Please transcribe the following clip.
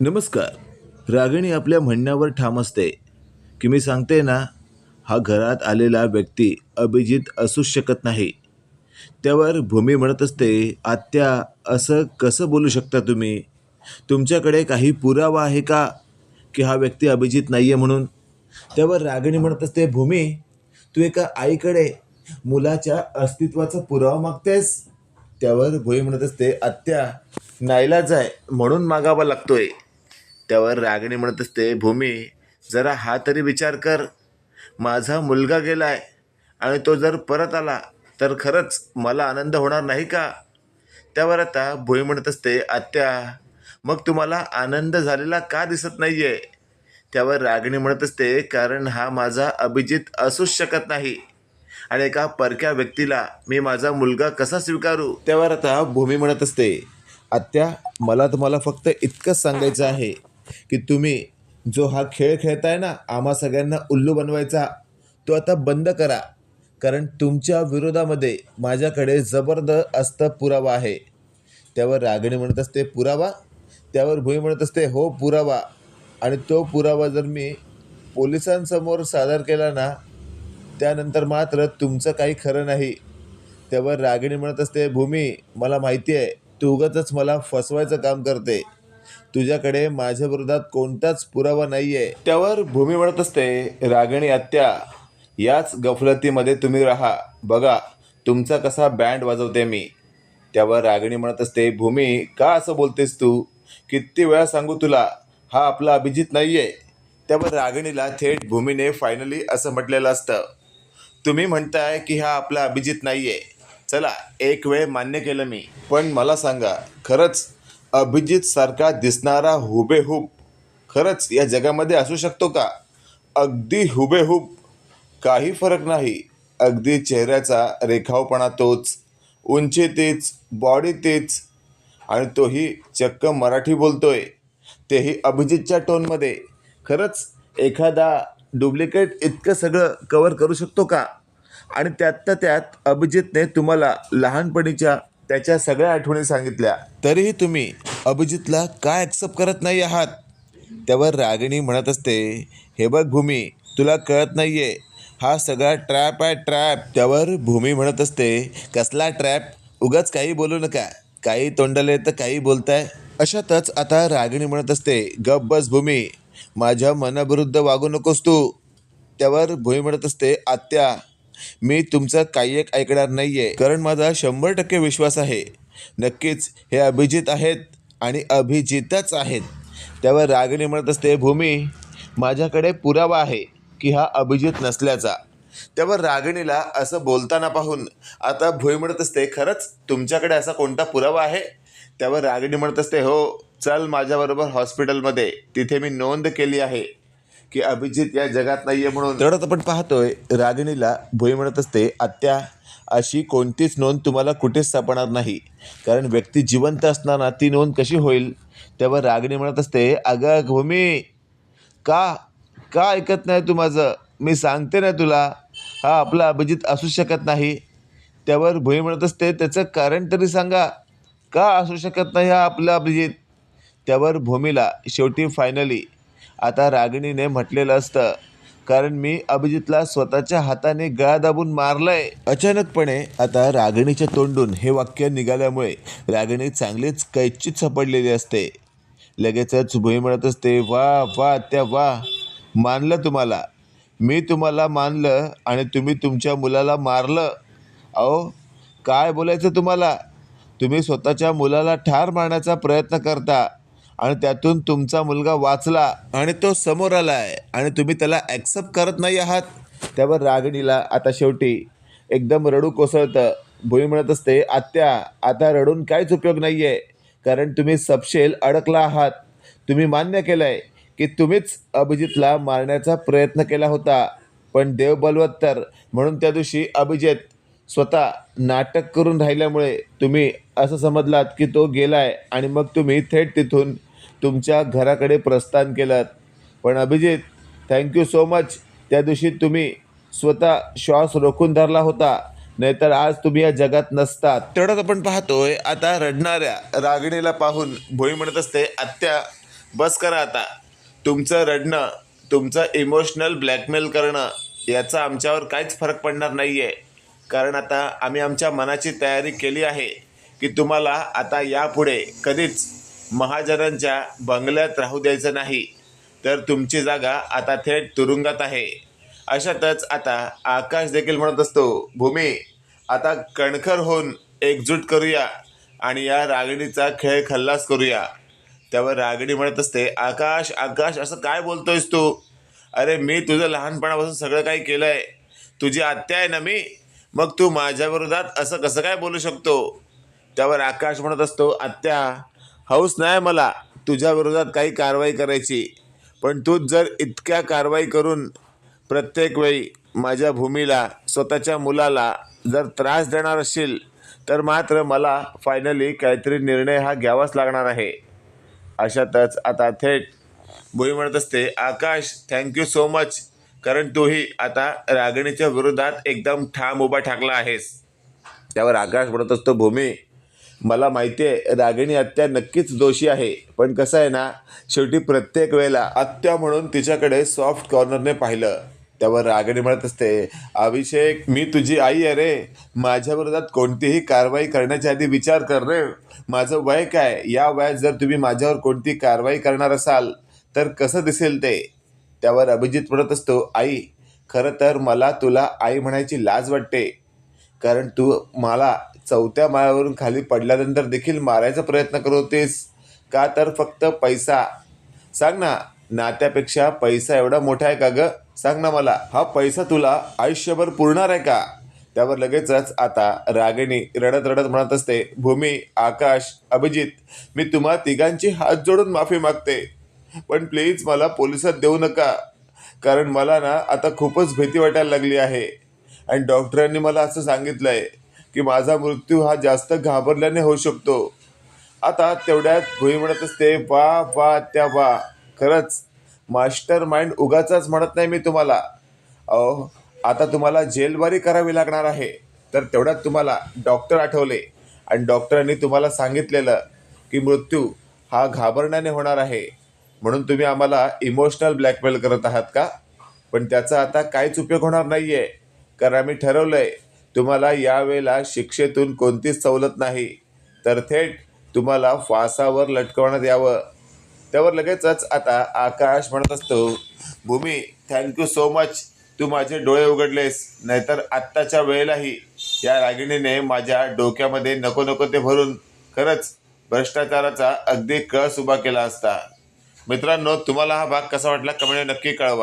नमस्कार. रागिणी आपल्या म्हणण्यावर ठाम असते. की मी सांगते ना हा घरात आलेला व्यक्ती अभिजित असूच शकत नाही. त्यावर भूमी म्हणत असते आत्या असं कसं बोलू शकता तुम्ही? तुमच्याकडे काही पुरावा आहे का की हा व्यक्ती अभिजित नाही आहे म्हणून? त्यावर रागिणी म्हणत असते भूमी तू एका आईकडे मुलाच्या अस्तित्वाचा पुरावा मागतेस? त्यावर भूमी म्हणत असते आत्या नाईलाज आहे म्हणून मागावा लागतोय. त्यावर रागिणी म्हणत असते भूमी जरा हा तरी विचार कर. माझा मुलगा गेलाय आणि तो जर परत आला तर खरंच मला आनंद होणार नाही का? त्यावर आता भूमी म्हणत असते आत्या मग तुम्हाला आनंद झालेला का दिसत नाही आहे त्यावर रागिणी म्हणत असते कारण हा माझा अभिजित असूच शकत नाही आणि एका परक्या व्यक्तीला मी माझा मुलगा कसा स्वीकारू? त्यावर आता भूमी म्हणत असते आत्या मला तुम्हाला फक्त इतकंच सांगायचं आहे. की तुम्ही जो हा खेळ खेळताय ना आम्हा सगळ्यांना उल्लू बनवायचा तो आता बंद करा. कारण तुमच्या विरोधामध्ये माझ्याकडे जबरदस्त पुरावा आहे. त्यावर रागिणी म्हणत असते पुरावा? त्यावर भूमी म्हणत असते हो पुरावा. आणि तो पुरावा जर मी पोलिसांसमोर सादर केला ना त्यानंतर मात्र तुमचं काही खरं नाही. त्यावर रागिणी म्हणत असते भूमी मला माहिती आहे तू उगाचच मला फसवायचं काम करते. तुझ्याकडे माझ्या विरोधात कोणताच पुरावा नाही आहे त्यावर भूमी म्हणत असते रागिणी आत्या याच गफलतीमध्ये तुम्ही राहा. बघा तुमचा कसा बँड वाजवते मी. त्यावर रागिणी म्हणत असते भूमी का असं बोलतेस तू? किती वेळा सांगू तुला? हा आपला अभिजित नाही आहे त्यावर रागिणीला थेट भूमीने फायनली असं म्हटलेलं असतं. तुम्ही म्हणताय की हा आपला अभिजित नाही आहे चला एक वेळ मान्य केलं मी. पण मला सांगा खरंच अभिजित सारखा दिसणारा हुबेहूब खरंच या जगामध्ये असू शकतो का? अगदी हुबेहूब काही फरक नाही. अगदी चेहऱ्याचा रेखावपणा तोच उंची तीच बॉडी तीच आणि तोही चक्क मराठी बोलतोय. तेही अभिजितच्या टोनमध्ये खरंच एखादा डुप्लिकेट इतकं सगळं कवर करू शकतो का? आणि त्यातल्या त्यात अभिजितने तुम्हाला लहानपणीच्या त्याच्या सगळ्या आठवणी सांगितल्या. तरीही तुम्ही अभिजितला काय ॲक्सेप्ट करत नाही आहात? त्यावर रागिणी म्हणत असते हे बघ भूमी तुला कळत नाही आहे हा सगळा ट्रॅप आहे ट्रॅप त्यावर भूमी म्हणत असते कसला ट्रॅप उगाच काही बोलू नका. काही तोंडाले तर काही बोलताय. अशातच आता रागिणी म्हणत असते गप बस भूमी माझ्या मनाविरुद्ध वागू नकोस तू. त्यावर भूमी म्हणत असते आत्या मी तुमचं काही एक ऐकणार नाही आहे कारण माझा शंभर टक्के विश्वास आहे. नक्कीच हे अभिजित आहेत आणि अभिजितच आहेत. त्यावर रागिणी म्हणत असते भूमी माझ्याकडे पुरावा आहे की हा अभिजित नसल्याचा. त्यावर रागिणीला असं बोलताना पाहून आता भुई म्हणत असते खरंच तुमच्याकडे असा कोणता पुरावा आहे? त्यावर रागिणी म्हणत असते हो चल माझ्याबरोबर हॉस्पिटलमध्ये. तिथे मी नोंद केली आहे. की अभिजित या जगात नाही आहे म्हणून तेवढंच आपण पाहतोय रागिणीला भुई म्हणत असते आत्या अशी कोणतीच नोंद तुम्हाला कुठेच सापडणार नाही. कारण व्यक्ती जिवंत असताना ती नोंद कशी होईल? त्यावर रागिणी म्हणत असते अगं भूमी का का ऐकत नाही तू माझं? मी सांगते ना तुला. हा आपला अभिजित असू शकत नाही. त्यावर भुई म्हणत असते त्याचं कारण तरी सांगा. का असू शकत नाही हा आपला अभिजित? त्यावर भूमीला शेवटी फायनली आता रागिणीने म्हटलेलं असतं कारण मी अभिजितला स्वतःच्या हाताने गळा दाबून मारलंय. अचानकपणे आता रागिणीच्या तोंडून हे वाक्य निघाल्यामुळे रागिणी चांगलीच कैचित सापडलेली असते. लगेचच भुई म्हणत असते वा वा त्या वा मानलं तुम्हाला. मी तुम्हाला मानलं आणि तुम्ही तुमच्या मुलाला मारलं. अहो काय बोलायचं तुम्हाला? तुम्ही स्वतःच्या मुलाला ठार मारण्याचा प्रयत्न करता. आणि त्यातून तुमचा मुलगा वाचला आणि तो समोर आला आहे आणि तुम्ही त्याला ॲक्सेप्ट करत नाही आहात. त्यावर रागिणीला आता शेवटी एकदम रडू कोसळतं. भुई म्हणत असते आत्या आता रडून काहीच उपयोग नाही आहे कारण तुम्ही सपशेल अडकला आहात. तुम्ही मान्य केलं आहे की तुम्हीच अभिजितला मारण्याचा प्रयत्न केला होता. पण देव बलवत्तर म्हणून त्या दिवशी अभिजित स्वतः नाटक करून राहिल्यामुळे तुम्ही असं समजलात की तो गेलाय आणि मग तुम्ही थेट तिथून तुमच्या घराकडे प्रस्थान केलं पण अभिजित थँक्यू सो मच त्या दिवशी तुम्ही स्वतः श्वास रोखून धरला होता. नाहीतर आज तुम्ही या जगात नसतात. तेवढंच आपण पाहतोय आता रडणाऱ्या रागिणीला पाहून भोई म्हणत असते आत्या बस करा आता. तुमचं रडणं तुमचं इमोशनल ब्लॅकमेल करणं याचा आमच्यावर काहीच फरक पडणार नाही आहे कारण आता आम्ही आमच्या मनाची तयारी केली आहे की तुम्हाला आता यापुढे कधीच महाजनांच्या बंगल्यात राहू द्यायचं नाही तर तुमची जागा आता थेट तुरुंगात आहे. अशातच आता आकाश देखील म्हणत असतो भूमी आता कणखर होऊन एकजूट करूया आणि या रागणीचा खेळ खल्लास करूया. त्यावर रागणी म्हणत असते आकाश आकाश असं काय बोलतोयस तू? अरे मी तुझं लहानपणापासून सगळं काही केलं आहे तुझी आत्या आहे ना मी? मग तू माझ्या विरोधात असं कसं काय बोलू शकतो? त्यावर आकाश म्हणत असतो आत्या हौस नाही मला. तुझ्या विरोधात काही कारवाई करायची. पण तूच जर इतक्या कारवाई करून प्रत्येक वेळी माझ्या भूमीला स्वतःच्या मुलाला जर त्रास देणार असशील तर मात्र मला फायनली काहीतरी निर्णय हा घ्यावाच लागणार आहे. अशातच आता थेट भुई म्हणत असते आकाश थँक्यू सो मच कारण तूही आता रागिणीच्या विरोधात एकदम ठाम उभा ठाकला आहेस. त्यावर आकाश म्हणत असतो भूमी मला माहिती आहे रागिणी आत्या नक्कीच दोषी आहे. पण कसं आहे ना शेवटी प्रत्येक वेळेला आत्या म्हणून तिच्याकडे सॉफ्ट कॉर्नरने पाहिलं. त्यावर रागिणी म्हणत असते अभिषेक मी तुझी आई आहे रे. माझ्या विरोधात कोणतीही कारवाई करण्याच्या आधी विचार कर रे. माझं वय काय? या वयात जर तुम्ही माझ्यावर कोणती कारवाई करणार असाल तर कसं दिसेल ते? त्यावर अभिजित म्हणत असतो आई खरं तर मला तुला आई म्हणायची लाज वाटते. कारण तू मला चौथ्या माळ्यावरून खाली पडल्यानंतर देखील मारायचा प्रयत्न करतेस का तर फक्त पैसा. सांग ना नात्यापेक्षा पैसा एवढा मोठा आहे का ग? सांग ना मला हा पैसा तुला आयुष्यभर पुरणार आहे का? त्यावर लगेचच आता रागिणी रडत रडत म्हणत असते भूमी आकाश अभिजित मी तुम्हा तिघांची हात जोडून माफी मागते. पण प्लीज मला पोलिसात देऊ नका. कारण मला ना आता खूपच भीती वाटायला लागली आहे. आणि डॉक्टरांनी मला असं सांगितलं आहे की माझा मृत्यू हा जास्त घाबरल्याने होऊ शकतो. आता तेवढ्यात भुई म्हणत असते वा वा त्या वा. खरंच मास्टर माइंड उगाचाच म्हणत नाही मी तुम्हाला. अहो आता तुम्हाला जेलबारी करावी लागणार आहे. तर तेवढ्यात तुम्हाला डॉक्टर आठवले. आणि डॉक्टरांनी तुम्हाला सांगितलेलं की मृत्यू हा घाबरण्याने होणार आहे. म्हणून तुम्ही आम्हाला इमोशनल ब्लॅकमेल करत आहात का? पण त्याचा आता काहीच उपयोग होणार नाही आहे कारण आम्ही ठरवलं आहे तुम्हाला यावेळेला शिक्षेतून कोणतीच सवलत नाही. तर थेट तुम्हाला फासावर लटकवण्यात यावं. त्यावर लगेचच आता आकाश म्हणत असतो Bhumi thank you so much तू माझे डोळे उघडलेस नाहीतर आत्ताच्या वेळेलाही. या रागिणीने माझ्या डोक्यामध्ये नको नको ते भरून खरंच भ्रष्टाचाराचा अगदी कळस उभा केला असता. मित्रांनो तुम्हाला हा भाग कसा वाटला कमेंट नक्की कळवा.